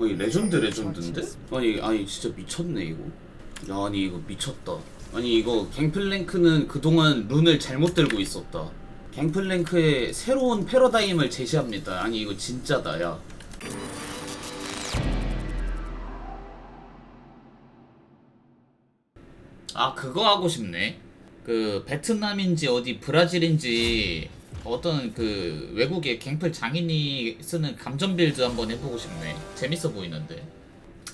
아니 레전드 레전드인데? 아니 아니 진짜 미쳤네 이거. 야 아니 이거 미쳤다. 아니 이거 갱플랭크는 그동안 룬을 잘못 들고 있었다. 갱플랭크의 새로운 패러다임을 제시합니다. 아니 이거 진짜다 야. 아 그거 하고 싶네. 그 베트남인지 어디 브라질인지 어떤 그 외국의 갱플 장인이 쓰는 감전 빌드 한번 해보고 싶네. 재밌어 보이는데.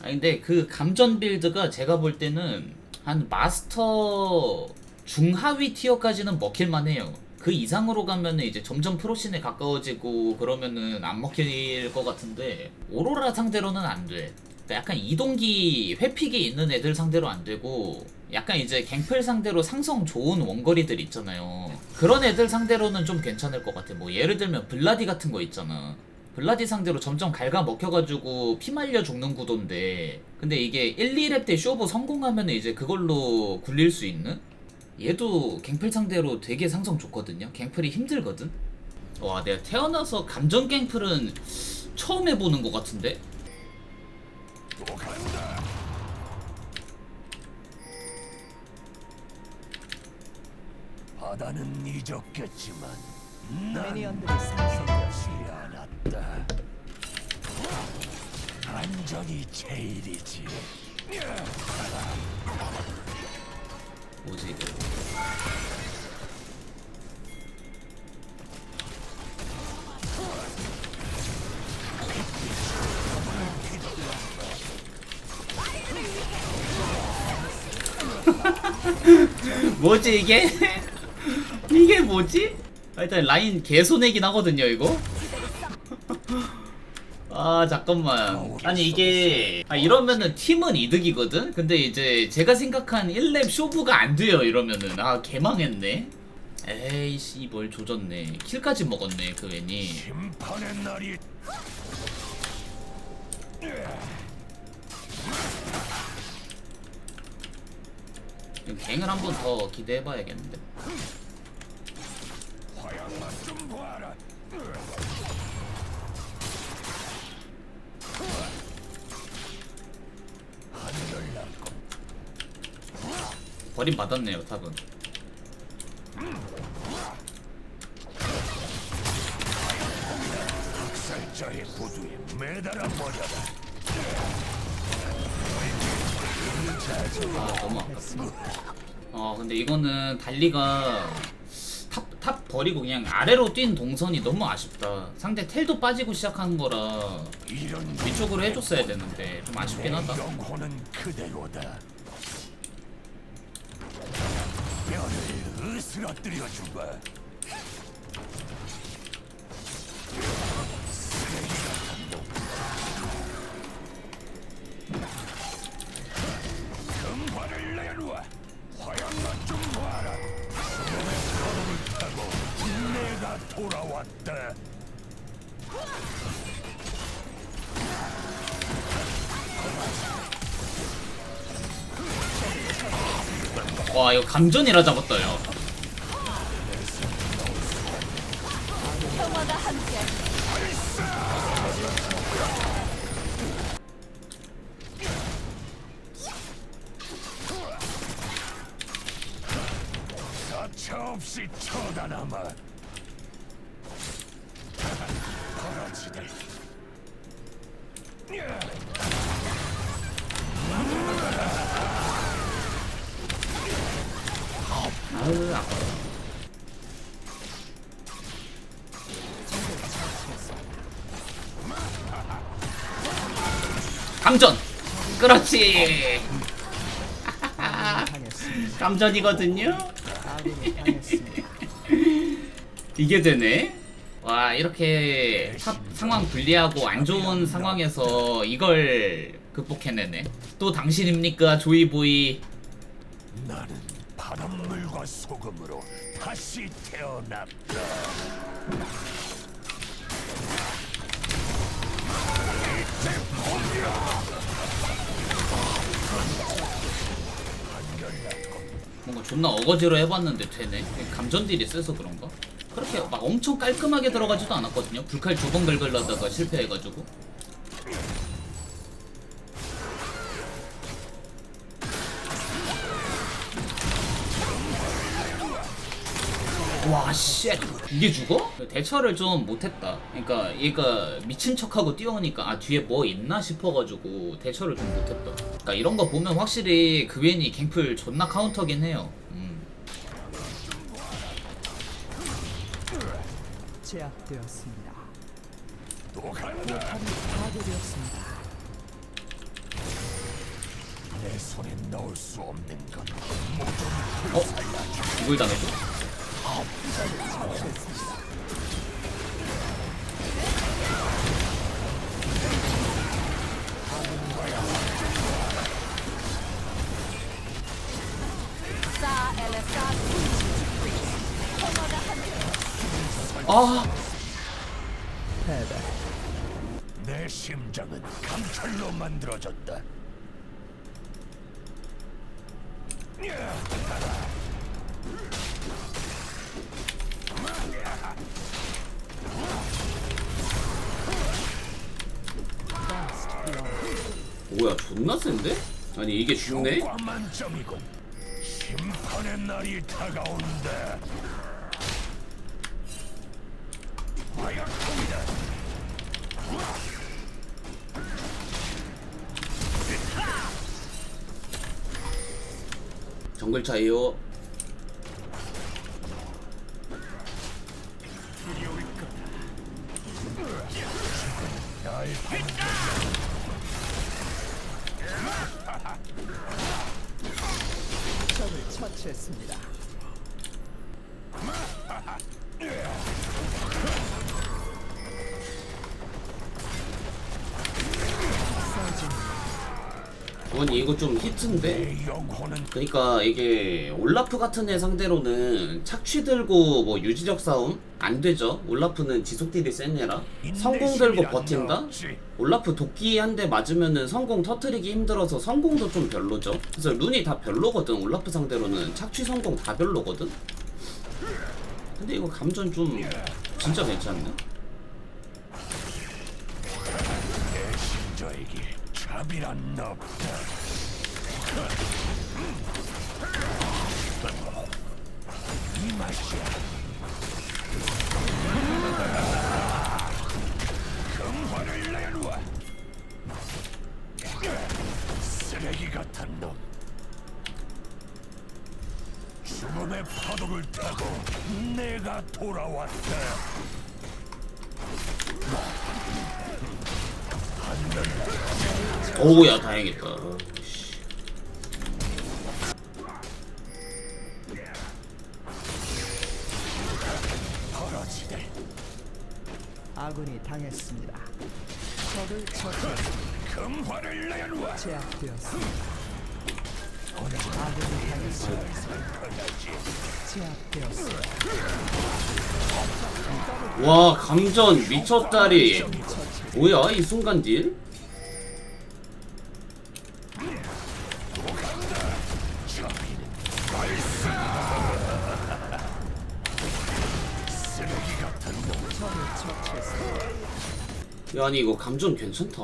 아 근데 그 감전 빌드가 제가 볼 때는 한 마스터 중하위 티어까지는 먹힐만 해요. 그 이상으로 가면은 이제 점점 프로씬에 가까워지고 그러면은 안 먹힐 것 같은데 오로라 상대로는 안 돼 그러니까 약간 이동기 회픽이 있는 애들 상대로 안 되고 약간 이제 갱플 상대로 상성 좋은 원거리들 있잖아요. 그런 애들 상대로는 좀 괜찮을 것 같아. 뭐 예를 들면 블라디 같은 거 있잖아. 블라디 상대로 점점 갉아 먹혀가지고 피 말려 죽는 구도인데 근데 이게 1, 2렙 때 쇼부 성공하면 이제 그걸로 굴릴 수 있는? 얘도 갱플 상대로 되게 상성 좋거든요. 갱플이 힘들거든. 와 내가 태어나서 감전 갱플은 처음 해보는 것 같은데? 바다는 잊었겠지만 난 미니언들이. 잊지 않았다. 안전이 제일이지. 뭐지 이거? 뭐지 이게? 이게 뭐지? 아, 일단 라인 개손해긴 하거든요 이거. 아 잠깐만. 아니 이게 아 이러면은 팀은 이득이거든? 근데 이제 제가 생각한 1렙 쇼부가 안 돼요 이러면은. 아 개망했네. 에이씨 뭘 조졌네. 킬까지 먹었네 그 애니. 심판의 날이 갱을 한 번 더 기대해봐야겠는데? 버림받았네요 탑은. 학살자의 부두에 매달아 버려라. 아 너무 아깝다 어 근데 이거는 달리가 탑, 탑 버리고 그냥 아래로 뛴 동선이 너무 아쉽다. 상대 텔도 빠지고 시작하는 거라 위쪽으로 해줬어야 되는데 좀 아쉽긴 내 하다 돌아왔다. 와 이거 감전이라 잡았다 야 감전. 그렇지. 당했습니다. 이게 되네. 와 이렇게 탑 상황 불리하고 안 좋은 상황에서 이걸 극복해내네. 또 당신입니까 조이보이? 나는 바닷물과 소금으로 다시 태어났다. 뭔가 존나 어거지로 해봤는데 되네. 감전 딜이 세서 그런가? 그렇게 막 엄청 깔끔하게 들어가지도 않았거든요. 불칼 두 번 긁으려다가 실패해가지고 와, 씨. 이게 죽어? 대처를 좀 못했다. 그러니까 얘가 미친 척하고 뛰어오니까 아 뒤에 뭐 있나 싶어가지고 대처를 좀 못했다. 그러니까 이런 거 보면 확실히 그웬이 갱플 존나 카운터긴 해요. 음. 제압되었습니다. 또 간다. 파괴되었습니다. 내 손에 넣을 수 없는 건 어? 이걸 당해줘? 아. 내 심장은 강철로 만들어졌다. 존나 센데? 아니 이게 죽네? 효과 만점이군. 심판의 날이 다가온다. 화약통이다. 정글 차이요 날 적을 처치했습니다. 아니 이거 좀 히트인데? 그니까 이게 올라프 같은 애 상대로는 착취 들고 뭐 유지력 싸움? 안 되죠 올라프는 지속 딜이 센 애라 성공 들고 버틴다? 올라프 도끼 한 대 맞으면은 성공 터트리기 힘들어서 성공도 좀 별로죠 그래서 룬이 다 별로거든 올라프 상대로는 착취 성공 다 별로거든? 근데 이거 감전 좀 진짜 괜찮네 내 신저에게 자비란 없다. 이 맛이야. 금화를 내놓아. 쓰레기 같은 놈. 죽음의 파도를 타고 내가 돌아왔다. 오우야 다행이다 씨. 아군이 당했습니다. 적을 처치했습니다. 금화를 내놓아. 제압되었습니다. 아군이 당했습니다. 제압되었습니다. 와 감전 미쳤다리 뭐야 이 순간 딜? 야 아니 이거 감전 괜찮다.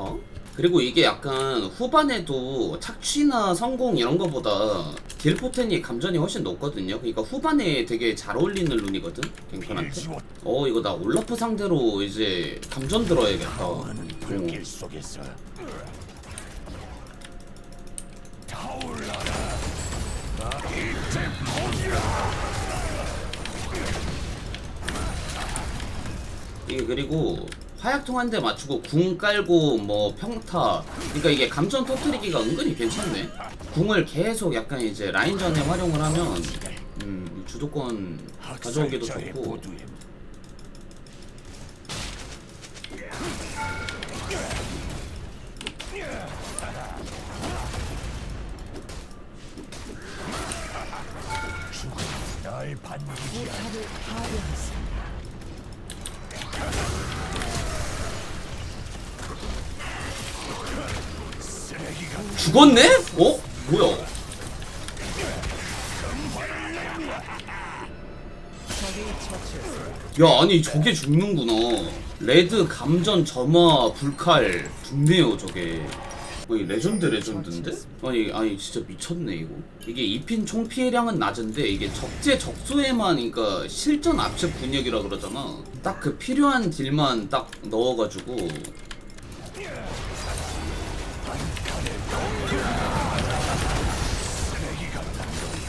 그리고 이게 약간 후반에도 착취나 성공 이런 거보다 딜 포텐이 감전이 훨씬 높거든요. 그러니까 후반에 되게 잘 어울리는 룬이거든 일지원 어 이거 나 올라프 상대로 이제 감전 들어야겠다. 어. 이게 그리고 화약통 한 대 맞추고 궁 깔고 뭐 평타. 그러니까 이게 감전 터트리기가 은근히 괜찮네. 궁을 계속 약간 이제 라인전에 활용을 하면 음 주도권 가져오기도 좋고. 나의 반기야. 죽었네? 어? 뭐야. 야 아니 저게 죽는구나 레드 감전 점화 불칼 죽네요 저게 아니 레전드 레전드인데? 아니 아니 진짜 미쳤네 이거 이게 2핀 총 피해량은 낮은데 이게 적재 적소에만 그러니까 실전 압축 분역이라 그러잖아 딱 그 필요한 딜만 딱 넣어가지고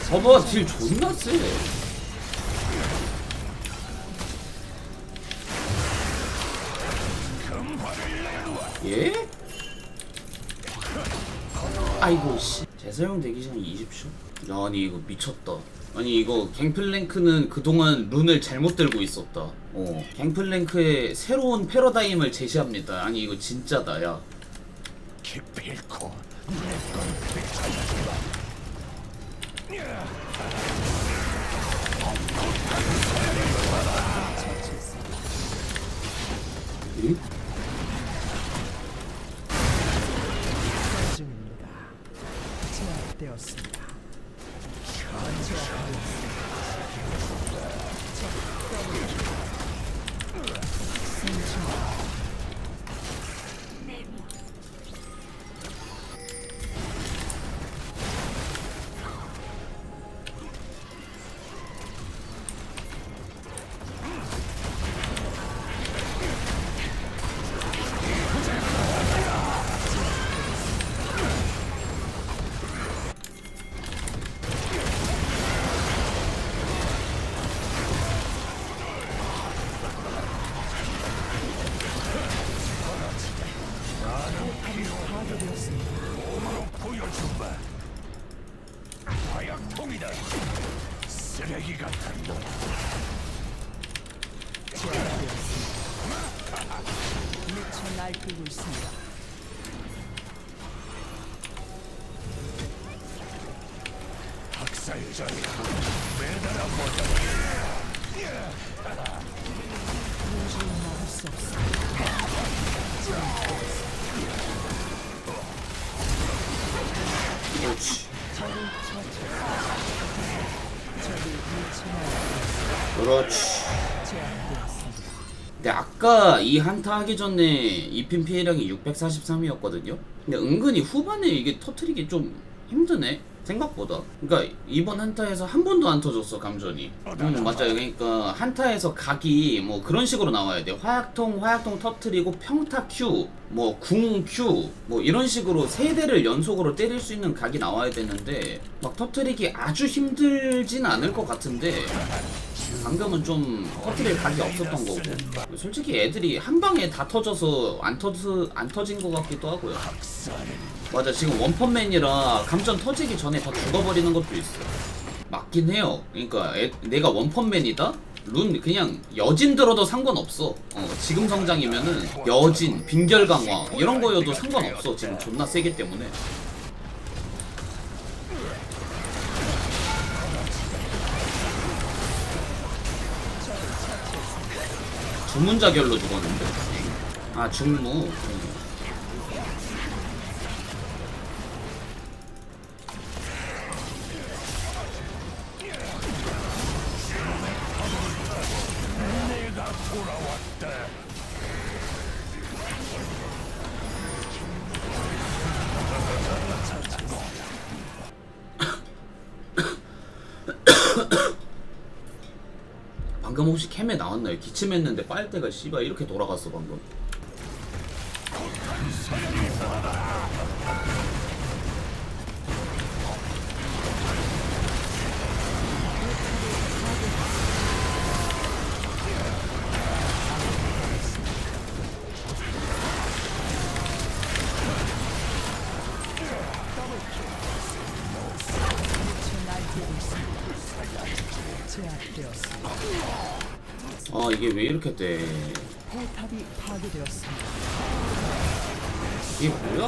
봐봐 딜 존나 세 예? 아이고 씨 재사용 대기 시간 20초? 야, 아니 이거 미쳤다 아니 이거 갱플랭크는 그동안 룬을 잘못 들고 있었다 어 갱플랭크의 새로운 패러다임을 제시합니다 아니 이거 진짜다 야 기필코 응? 중입니 다. 그렇지. 근데 아까 이 한타 하기 전에 2핀 피해량이 643이었거든요. 근데 은근히 후반에 이게 터트리기 좀 힘드네. 생각보다. 그러니까 이번 한타에서 한 번도 안 터졌어 감전이. 음 맞아요. 그러니까 한타에서 각이 뭐 그런 식으로 나와야 돼. 화약통 화약통 터트리고 평타 Q, 뭐궁 Q, 뭐 이런 식으로 세 대를 연속으로 때릴 수 있는 각이 나와야 되는데 막 터트리기 아주 힘들진 않을 것 같은데 방금은 좀 터트릴 각이 없었던 거고 솔직히 애들이 한 방에 다 터져서 안 터져 안 터진 것 같기도 하고요. 맞아 지금 원펀맨이라 감전 터지기 전에 다 죽어버리는 것도 있어. 맞긴 해요. 그러니까 애- 내가 원펀맨이다. 룬 그냥 여진 들어도 상관없어. 어, 지금 성장이면은 여진, 빈결 강화 이런 거여도 상관없어. 지금 존나 세기 때문에. 주문자결로 죽었는데. 아 중무. 방금 혹시 캠에 나왔나요? 기침했는데 빨대가 씨발 이렇게 돌아갔어 방금. 아 이게 왜 이렇게 돼? 파괴되었습니다. 이게 뭐야?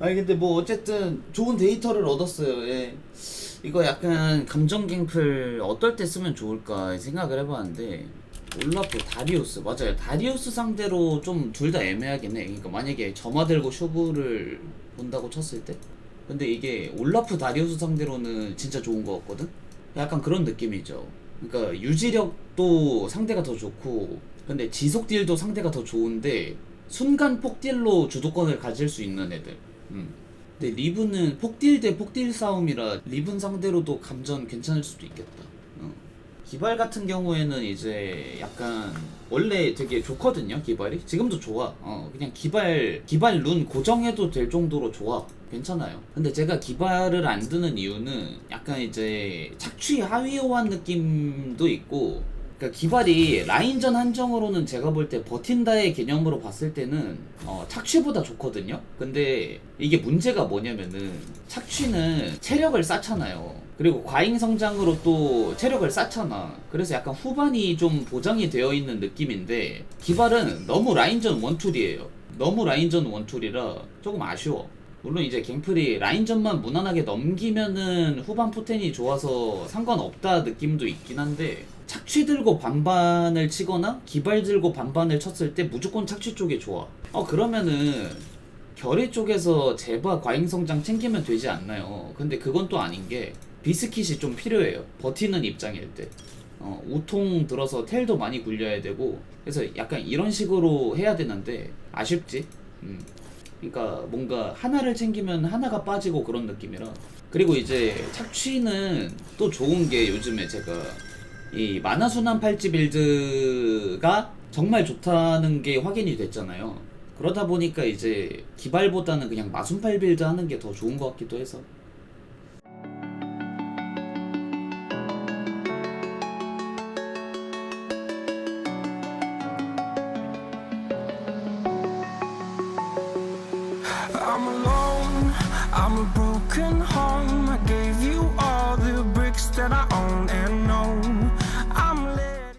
아니 근데 뭐 어쨌든 좋은 데이터를 얻었어요. 예. 이거 약간 감정 갱플 어떨 때 쓰면 좋을까 생각을 해봤는데 올라프 다리우스 맞아요. 다리우스 상대로 좀 둘 다 애매하긴 해. 그러니까 만약에 점화 들고 쇼부를 본다고 쳤을 때 근데 이게 올라프 다리우스 상대로는 진짜 좋은 거 같거든. 약간 그런 느낌이죠. 그러니까 유지력도 상대가 더 좋고 근데 지속 딜도 상대가 더 좋은데 순간 폭딜로 주도권을 가질 수 있는 애들. 음. 근데 리브는 폭딜 대 폭딜 싸움이라 리븐 상대로도 감전 괜찮을 수도 있겠다. 어. 기발 같은 경우에는 이제 약간 원래 되게 좋거든요 기발이 지금도 좋아 어 그냥 기발 기발 룬 고정해도 될 정도로 좋아 괜찮아요 근데 제가 기발을 안 드는 이유는 약간 이제 착취 하위호환 느낌도 있고 그러니까 기발이 라인전 한정으로는 제가 볼 때 버틴다의 개념으로 봤을 때는 어, 착취보다 좋거든요. 근데 이게 문제가 뭐냐면은 착취는 체력을 쌓잖아요. 그리고 과잉 성장으로 또 체력을 쌓잖아. 그래서 약간 후반이 좀 보장이 되어 있는 느낌인데 기발은 너무 라인전 원툴이에요. 너무 라인전 원툴이라 조금 아쉬워. 물론 이제 갱플이 라인전만 무난하게 넘기면은 후반 포텐이 좋아서 상관없다 느낌도 있긴 한데 착취 들고 반반을 치거나 기발 들고 반반을 쳤을 때 무조건 착취 쪽이 좋아. 어 그러면은 결의 쪽에서 제바 과잉 성장 챙기면 되지 않나요? 근데 그건 또 아닌 게 비스킷이 좀 필요해요. 버티는 입장일 때. 어, 우통 들어서 텔도 많이 굴려야 되고 그래서 약간 이런 식으로 해야 되는데 아쉽지. 음. 그러니까 뭔가 하나를 챙기면 하나가 빠지고 그런 느낌이라 그리고 이제 착취는 또 좋은 게 요즘에 제가 이 만화순환 팔찌 빌드가 정말 좋다는 게 확인이 됐잖아요. 그러다 보니까 이제 기발보다는 그냥 마순팔 빌드 하는 게 더 좋은 것 같기도 해서